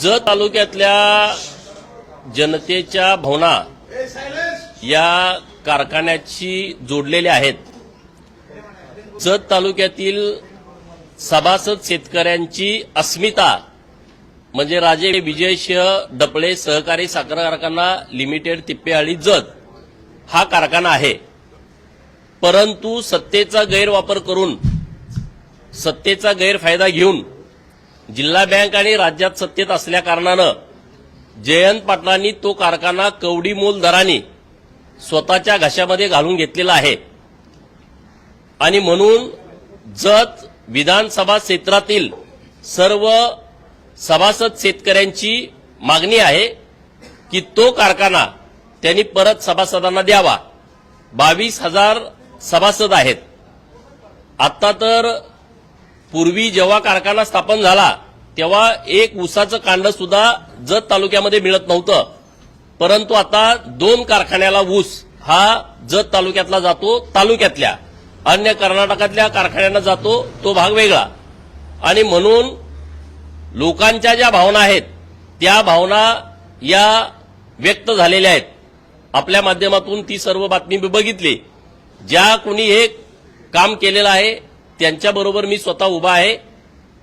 जत तालुक्यातल्या जनतेच्या भावना या कारखान्याशी जोडलेल्या आहेत. जत तालुक्यातील सभासद शेतकऱ्यांची अस्मिता म्हणजे राजे विजयसिंह डपळे सहकारी साखर कारखाना लिमिटेड तिप्पेहाळी जत हा कारखाना आहे. परंतु सत्तेचा गैरवापर करून सत्तेचा गैरफायदा घेऊन जिल्हा बँक आणि राज्यात सत्तेत असल्या कारणानं जयंत पाटलांनी तो कारखाना कवडी मोल दराने स्वतःच्या घशामध्ये घालून घेतलेला आहे. आणि म्हणून जत विधानसभा क्षेत्रातील सर्व सभासद शेतकऱ्यांची मागणी आहे की तो कारखाना त्यांनी परत सभासदांना द्यावा. बावीस हजार सभासद आहेत. आता तर पूर्वी जेव्हा कारखाना स्थापन झाला तेव्हा एक ऊसाचं कांड सुद्धा जत तालुक्यामध्ये मिळत नव्हतं. परंतु आता दोन कारखान्याला ऊस हा जत तालुक्यातला जातो तालुक्यातल्या. अन्य कर्नाटकातल्या कारखान्यांना जातो तो भाग वेगळा. आणि म्हणून लोकांच्या ज्या भावना आहेत त्या भावना या व्यक्त झालेल्या आहेत. आपल्या माध्यमातून ती सर्व बातमी मी बघितली. ज्या कोणी हे काम केलेलं आहे त्यांच्याबरोबर मी स्वतः उभा आहे.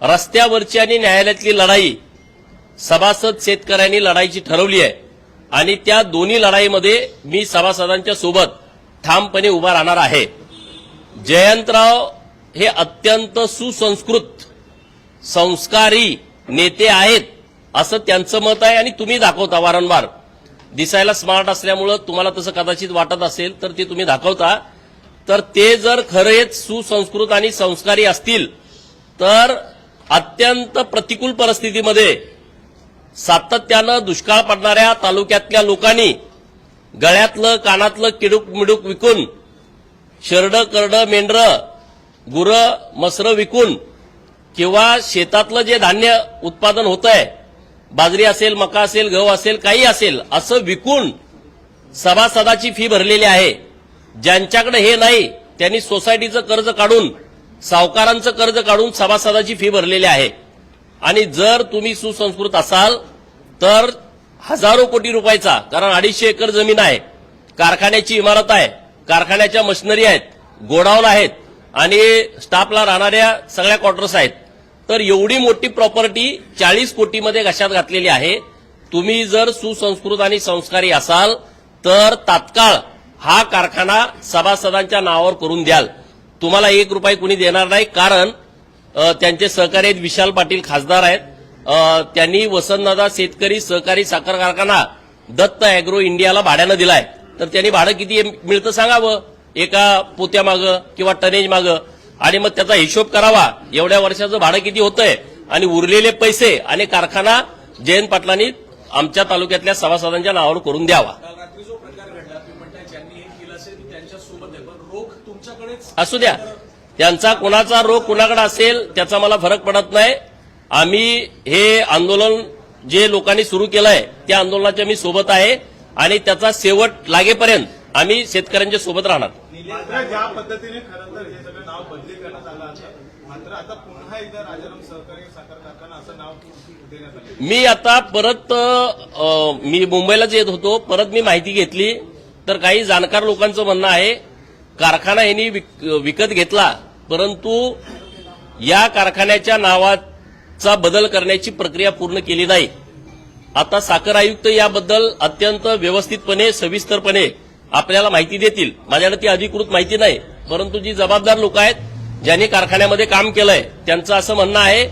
रस्त्यावरची आणि न्यायालयातली लढाई सभासद शेतकऱ्यांनी लढाईची ठरवली आहे. आणि त्या दोन्ही लढाईमध्ये मी सभासदांच्या सोबत ठामपणे उभा राहणार आहे. जयंतराव हे अत्यंत सुसंस्कृत संस्कारी नेते आहेत असं त्यांचं मत आहे आणि तुम्ही दाखवता वारंवार. दिसायला स्मार्ट असल्यामुळं तुम्हाला तसं कदाचित वाटत असेल तर ते तुम्ही दाखवता. तर ते जर खरेच सुसंस्कृत आणि संस्कारी असतील तर अत्यंत प्रतिकूल परिस्थितीमध्ये सातत्यानं दुष्काळ पडणाऱ्या तालुक्यातल्या लोकांनी गळ्यातलं कानातलं किडूक मिडूक विकून शरडं करडं मेंढरं गुरं मसरं विकून किंवा शेतातलं जे धान्य उत्पादन होत आहे बाजरी असेल मका असेल गहू असेल काही असेल असं विकून सभासदाची फी भरलेली आहे. ज्यांच्याकडे हे नाही त्यांनी सोसायटीचं कर्ज काढून सावकारांचं कर्ज काढून सभासदाची फी भरलेली आहे. आणि जर तुम्ही सुसंस्कृत असाल तर हजारो कोटी रुपयाचा कारण अडीचशे एकर जमीन आहे कारखान्याची इमारत आहे कारखान्याच्या मशिनरी आहेत गोडाऊन आहेत आणि स्टाफला राहणाऱ्या सगळ्या क्वार्टर्स आहेत तर एवढी मोठी प्रॉपर्टी चाळीस कोटीमध्ये घशात घातलेली आहे? तुम्ही जर सुसंस्कृत आणि संस्कारी असाल तर तात्काळ हा कारखाना सभासदांच्या नावावर करून द्याल. तुम्हाला एक रुपये कुणी देणार नाही कारण त्यांचे सहकारी विशाल पाटील खासदार आहेत. त्यांनी वसंतदादा शेतकरी सहकारी साखर कारखाना दत्त अॅग्रो इंडियाला भाड्यानं दिलाय. तर त्यांनी भाडं किती मिळतं सांगावं? एका पोत्यामागं किंवा टनेज मागं. आणि मग त्याचा हिशोब करावा. एवढ्या वर्षाचं भाडं किती होतंय? आणि उरलेले पैसे आणि कारखाना जयंत पाटलांनी आमच्या तालुक्यातल्या सभासदांच्या नावावर करून द्यावा काल रात्री जो प्रकार घडला तुम्ही म्हणताय ज्यांनी हे केलं असेल ती त्यांच्यासोबत आहे पण रोख तुमच्याकडेच असू द्या. त्यांचा कोणाचा रोग कुणाकडे असेल त्याचा मला फरक पडत नाही. आम्ही हे आंदोलन जे लोकांनी सुरू केलंय त्या आंदोलनाच्या मी सोबत आहे आणि त्याचा शेवट लागेपर्यंत आम्ही शेतकऱ्यांच्या सोबत राहणार. मात्र ज्या पद्धतीने खरं तर हे सगळं नाव बदली करण्यात आलं होतं मात्र आता पुन्हा एकदा राजाराम सहकारी साखर कारखाना असं नाव देण्यात आलं. मी आता परत मी मुंबईलाच येत होतो परत मी माहिती घेतली. तर काही जाणकार लोकांचं म्हणणं आहे कारखाना यांनी विक- विकत घेतला परंतु या कारखान्याच्या नावाचा बदल करण्याची प्रक्रिया पूर्ण केली नाही. आता साखर आयुक्त याबद्दल अत्यंत व्यवस्थितपणे सविस्तरपणे आपल्याला माहिती देतील. माझ्याकडे ती अधिकृत माहिती नाही परंतु जी जबाबदार लोक आहेत ज्यांनी कारखान्यामध्ये काम केलंय त्यांचं असं म्हणणं आहे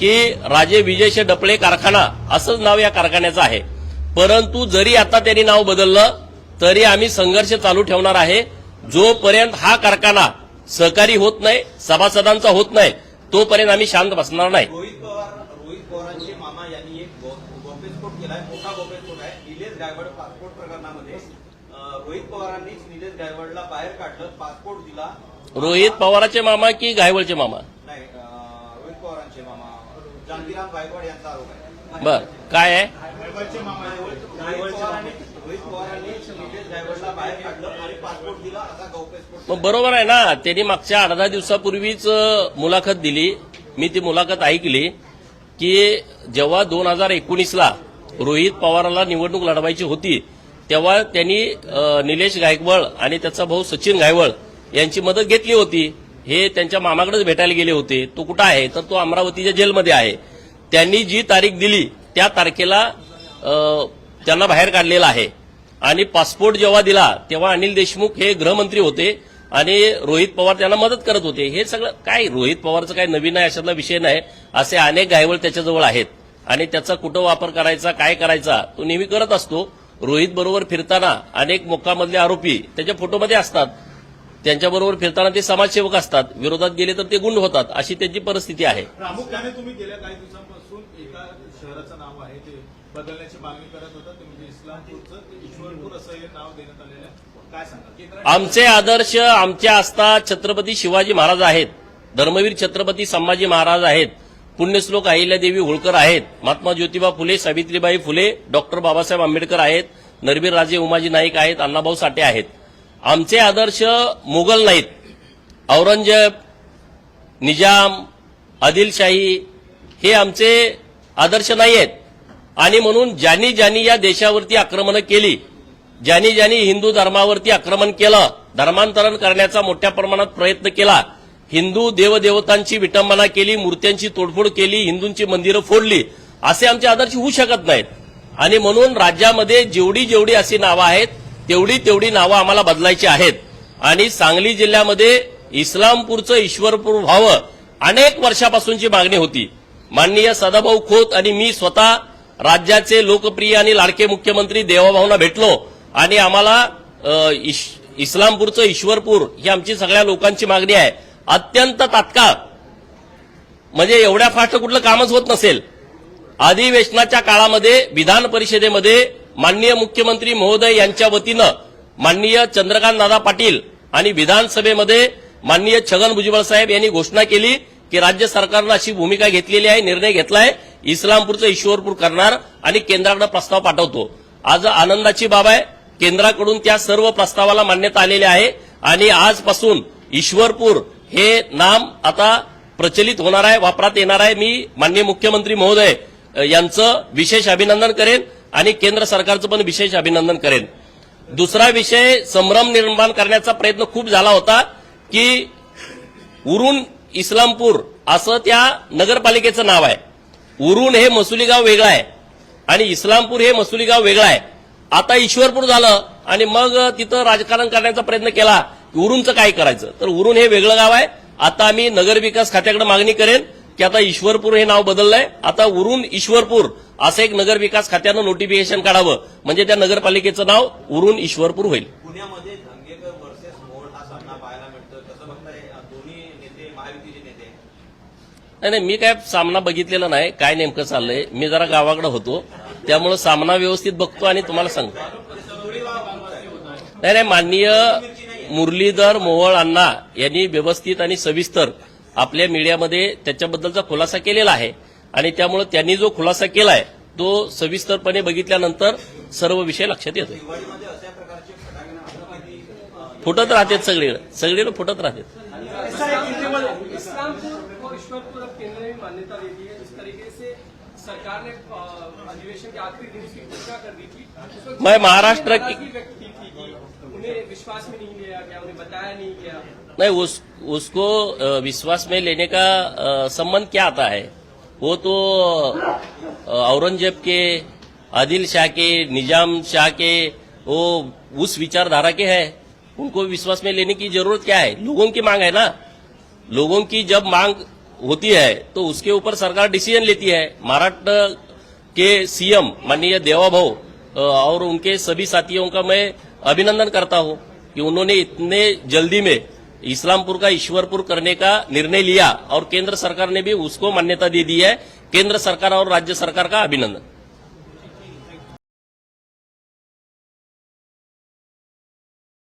की राजे विजयशे डपळे कारखाना असंच नाव या कारखान्याचं आहे. परंतु जरी आता त्यांनी नाव बदललं तरी आम्ही संघर्ष चालू ठेवणार आहे. जोपर्यंत हा कारखाना सहकारी होत नाही सभासदांचा होत नाही तोपर्यंत आम्ही शांत बसणार नाही. रोहित पवार रोहित पवारांचे मामा यांनी एक गो- गौप्यस्फोट केलाय मोठा गौप्यस्फोट आहे. निलेश गायवड पासपोर्ट प्रकरणामध्ये अं, रोहित पवारांनीच निलेश गायवडला बाहेर काढलं पासपोर्ट दिला. रोहित पवाराचे मामा की घायवळचे मामा? नाही रोहित पवारांचे मामा. जानकीराम गायकवाड यांचा आरोप आहे. बर काय आहे? गायकवाडचे मामा आहेत. रोहित पवारांनी बाहेर काढलं आणि पासपोर्ट दिला. असा मग बरोबर आहे ना त्यांनी मागच्या अर्धा दिवसापूर्वीच मुलाखत दिली. मी ती मुलाखत ऐकली की जेव्हा दोन हजार एकोणीसला रोहित पवाराला निवडणूक लढवायची होती तेव्हा त्यांनी निलेश गायकवाड आणि त्याचा भाऊ सचिन गायवळ यांची मदत घेतली होती. हे त्यांच्या मामाकडेच भेटायला गेले होते. तो कुठं आहे? तर तो अमरावतीच्या जेलमध्ये आहे. त्यांनी जी तारीख दिली त्या तारखेला त्यांना बाहेर काढलेलं आहे. आणि पासपोर्ट जेव्हा दिला तेव्हा अनिल देशमुख हे गृहमंत्री होते आणि रोहित पवार त्यांना मदत करत होते. हे सगळं काय रोहित पवारचं काय नवीन आहे अशातला विषय नाही. असे अनेक गायवळ त्याच्याजवळ आहेत. आणि त्याचा कुठं वापर करायचा काय करायचा तो नेहमी करत असतो. रोहित बरोबर फिरताना अनेक मोक्कामधले आरोपी त्याच्या फोटोमध्ये असतात. त्यांच्याबरोबर फिरताना ते समाजसेवक असतात विरोधात गेले तर ते गुंड होतात अशी त्यांची परिस्थिती आहे. प्रामुख्याने तुम्ही गेल्या काही दिवसांपासून एका शहराचं नाव आहे ते बदलण्याची मागणी करत होता ते म्हणजे इस्लामपूरचं ईश्वरपूर असं हे नाव देण्यात आलेलं आहे. आमचे आदर्श आमच्या आस्था छत्रपती शिवाजी महाराज आहेत. धर्मवीर छत्रपती संभाजी महाराज आहेत. पुण्यश्लोक अहिल्यादेवी होळकर आहेत. महात्मा ज्योतिबा फुले सावित्रीबाई फुले डॉक्टर बाबासाहेब आंबेडकर आहेत. नरबीर राजे उमाजी नाईक आहेत. अण्णाभाऊ साठे आहेत. आमचे आदर्श मुघल नाहीत. औरंगजेब निजाम आदिलशाही हे आमचे आदर्श नाही आहेत आणि म्हणून ज्यांनी ज्यांनी या देशावरती आक्रमणं केली ज्यांनी ज्यांनी हिंदू धर्मावरती आक्रमण केलं धर्मांतरण करण्याचा मोठ्या प्रमाणात प्रयत्न केला हिंदू देवदेवतांची विटंबना केली मूर्त्यांची तोडफोड केली हिंदूंची मंदिरं फोडली असे आमचे आदर्श होऊ शकत नाहीत. आणि म्हणून राज्यामध्ये जेवढी जेवढी अशी नावं आहेत तेवढी तेवढी नावं आम्हाला बदलायची आहेत. आणि सांगली जिल्ह्यामध्ये इस्लामपूरचं ईश्वरपूर व्हावं अनेक वर्षापासूनची मागणी होती. माननीय सदाभाऊ खोत आणि मी स्वतः राज्याचे लोकप्रिय आणि लाडके मुख्यमंत्री देवाभाऊंना भेटलो आणि आम्हाला इश- इस्लामपूरचं ईश्वरपूर ही आमची सगळ्या लोकांची मागणी आहे. अत्यंत तात्काळ. म्हणजे एवढ्या फास्ट कुठलं कामच होत नसेल. अधिवेशनाच्या काळामध्ये विधान परिषदेमध्ये माननीय मुख्यमंत्री महोदय यांच्या वतीनं माननीय चंद्रकांत दादा पाटील आणि विधानसभेमध्ये माननीय छगन भुजबळ साहेब यांनी घोषणा केली की राज्य सरकारनं अशी भूमिका घेतलेली आहे निर्णय घेतलाय इस्लामपूरचं ईश्वरपूर करणार आणि केंद्राकडे प्रस्ताव पाठवतो. आज आनंदाची बाब आहे केंद्राकडून त्या सर्व प्रस्तावाला मान्यता आलेली आहे आणि आजपासून ईश्वरपूर हे नाम आता प्रचलित होणार आहे वापरात येणार आहे. मी माननीय मुख्यमंत्री महोदय यांचं विशेष अभिनंदन करेन. आणि केंद्र सरकारचं पण विशेष अभिनंदन करेन. दुसरा विषय संभ्रम निर्माण करण्याचा प्रयत्न खूप झाला होता की उरून इस्लामपूर असं त्या नगरपालिकेचं नाव आहे. उरून हे मसुली गाव वेगळं आहे आणि इस्लामपूर हे मसुली गाव वेगळं आहे. आता ईश्वरपूर झालं आणि मग तिथं राजकारण करण्याचा प्रयत्न केला की उरूनचं काय करायचं? तर उरून हे वेगळं गाव आहे. आता आम्ही नगरविकास खात्याकडे मागणी करेन. की आता ईश्वरपूर हे नाव बदललंय. आता उरून ईश्वरपूर असं एक नगरविकास खात्यानं नोटिफिकेशन काढावं. म्हणजे त्या नगरपालिकेचं नाव उरून ईश्वरपूर होईल. पुण्यामध्ये धंगेकर वर्सेस मोड हा सामना पाहायला मिळतो कसं बघताय? दोन्ही नेते महायुतीचे नेते? नाही नाही मी काय सामना बघितलेला नाही. काय नेमकं चाललंय? मी जरा गावाकडे होतो. त्यामुळे सामना व्यवस्थित बघतो आणि तुम्हाला सांगतो. नाही नाही माननीय मुरलीधर मोहोळ अण्णा यांनी व्यवस्थित आणि सविस्तर आपल्या मीडियामध्ये त्याच्याबद्दलचा खुलासा केलेला आहे. आणि त्यामुळे त्यांनी जो खुलासा केलाय तो सविस्तरपणे बघितल्यानंतर सर्व विषय लक्षात येतो फुटत राहतात सगळे. सगळे फुटत राहतात. इस्लामपुर और ईश्वरपुर अब केंद्र मान्यता दे दी है जिस तरीके से सरकार ने अधिवेशन के आखिरी दिन घोषणा कर दी थी। मैं महाराष्ट्र की- व्यक्त थी उन्हें विश्वास में नहीं लिया गया उन्हें बताया नहीं गया। नहीं उस उसको विश्वास में लेने का संबंध क्या आता है? वो तो औरंगज़ेब के आदिल शाह के निज़ाम शाह के वो उस विचारधारा के है। उनको विश्वास में लेने की ज़रूरत क्या है? लोगों की मांग है ना? लोगों की जब मांग होती है तो उसके ऊपर सरकार डिसीज़न लेती है। महाराष्ट्र के सीएम माननीय देवाभाव और उनके सभी साथियों का मैं अभिनंदन करता हूँ कि उन्होंने इतने जल्दी में इस्लामपुर का ईश्वरपुर करने का निर्णय लिया, और केंद्र सरकार ने भी उसको मान्यता दे दी है। केंद्र सरकार और राज्य सरकार का अभिनंदन।